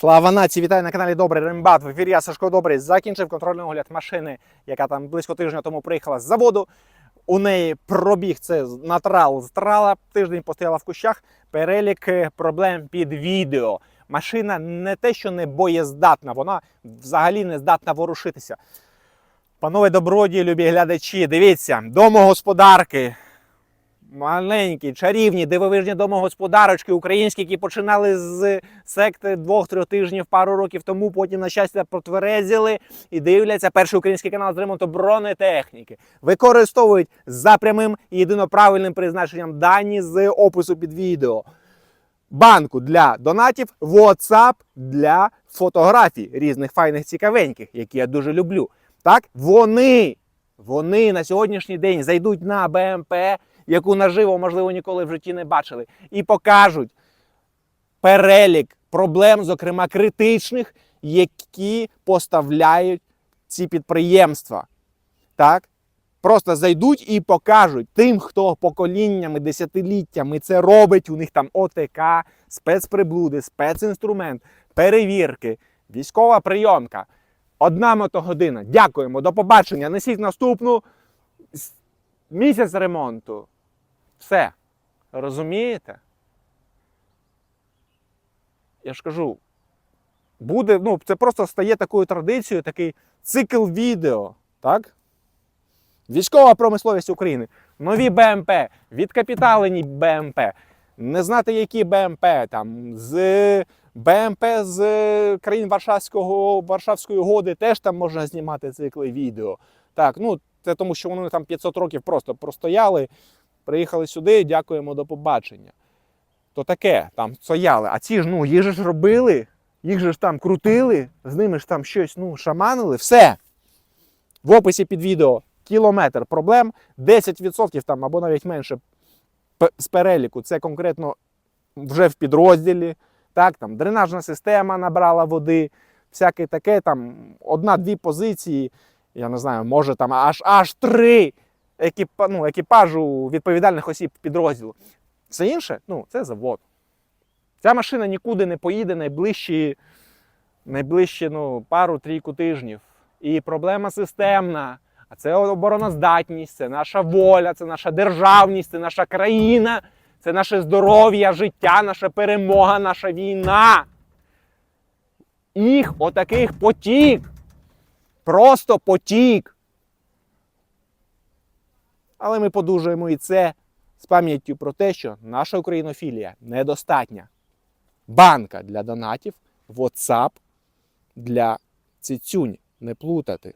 Слава нації! Вітаю на каналі Добрий Рембат. В ефірі я Сашко Добрий закінчив контрольний огляд машини, яка там близько тижня тому приїхала з заводу. У неї пробіг це натрал з трала. Тиждень постояла в кущах. Перелік е, проблем під відео. Машина не те, що не боєздатна, вона взагалі не здатна ворушитися. Панове добродії, любі глядачі, дивіться, домогосподарки, маленькі, чарівні, дивовижні домогосподарочки українські, які починали з секти двох-трьох тижнів пару років тому, потім, на щастя, протверезіли і дивляться перший український канал з ремонту бронетехніки. Використовують за прямим і єдино правильним призначенням дані з опису під відео. Банку для донатів, WhatsApp для фотографій різних файних цікавеньких, які я дуже люблю. Так, вони, вони на сьогоднішній день зайдуть на БМП, яку наживо, можливо, ніколи в житті не бачили, і покажуть перелік проблем, зокрема критичних, які поставляють ці підприємства. Так? Просто зайдуть і покажуть тим, хто поколіннями, десятиліттями це робить. У них там ОТК, спецприблуди, спецінструмент, перевірки, військова прийомка. Одна мотогодина. Дякуємо, до побачення. Несіть наступну місяць ремонту. Все. Розумієте? Я ж кажу, буде, ну, це просто стає такою традицією, такий цикл відео. Так? Військова промисловість України. Нові БМП, відкапіталені БМП. Не знати, які БМП там з БМП з країн Варшавського, Варшавської угоди теж там можна знімати цикли відео. Так, ну це тому, що вони там 500 років просто простояли, приїхали сюди, дякуємо, до побачення. То таке, там стояли. А ці ж, ну, їх же ж робили, їх же ж там крутили, з ними ж там щось ну, шаманили, все. В описі під відео кілометр проблем, 10% там або навіть менше з переліку. Це конкретно вже в підрозділі. Так, там дренажна система набрала води, всяке таке, там одна-дві позиції, я не знаю, може там аж аж три екіпа, ну, екіпажу відповідальних осіб підрозділу. Все інше, ну, це завод. Ця машина нікуди не поїде найближчі, найближчі ну, пару-трійку тижнів. І проблема системна. А це обороноздатність, це наша воля, це наша державність, це наша країна, це наше здоров'я, життя, наша перемога, наша війна. Їх отаких потік. Просто потік. Але ми подужуємо і це з пам'яттю про те, що наша українофілія недостатня. Банка для донатів, WhatsApp для цицюнь не плутати.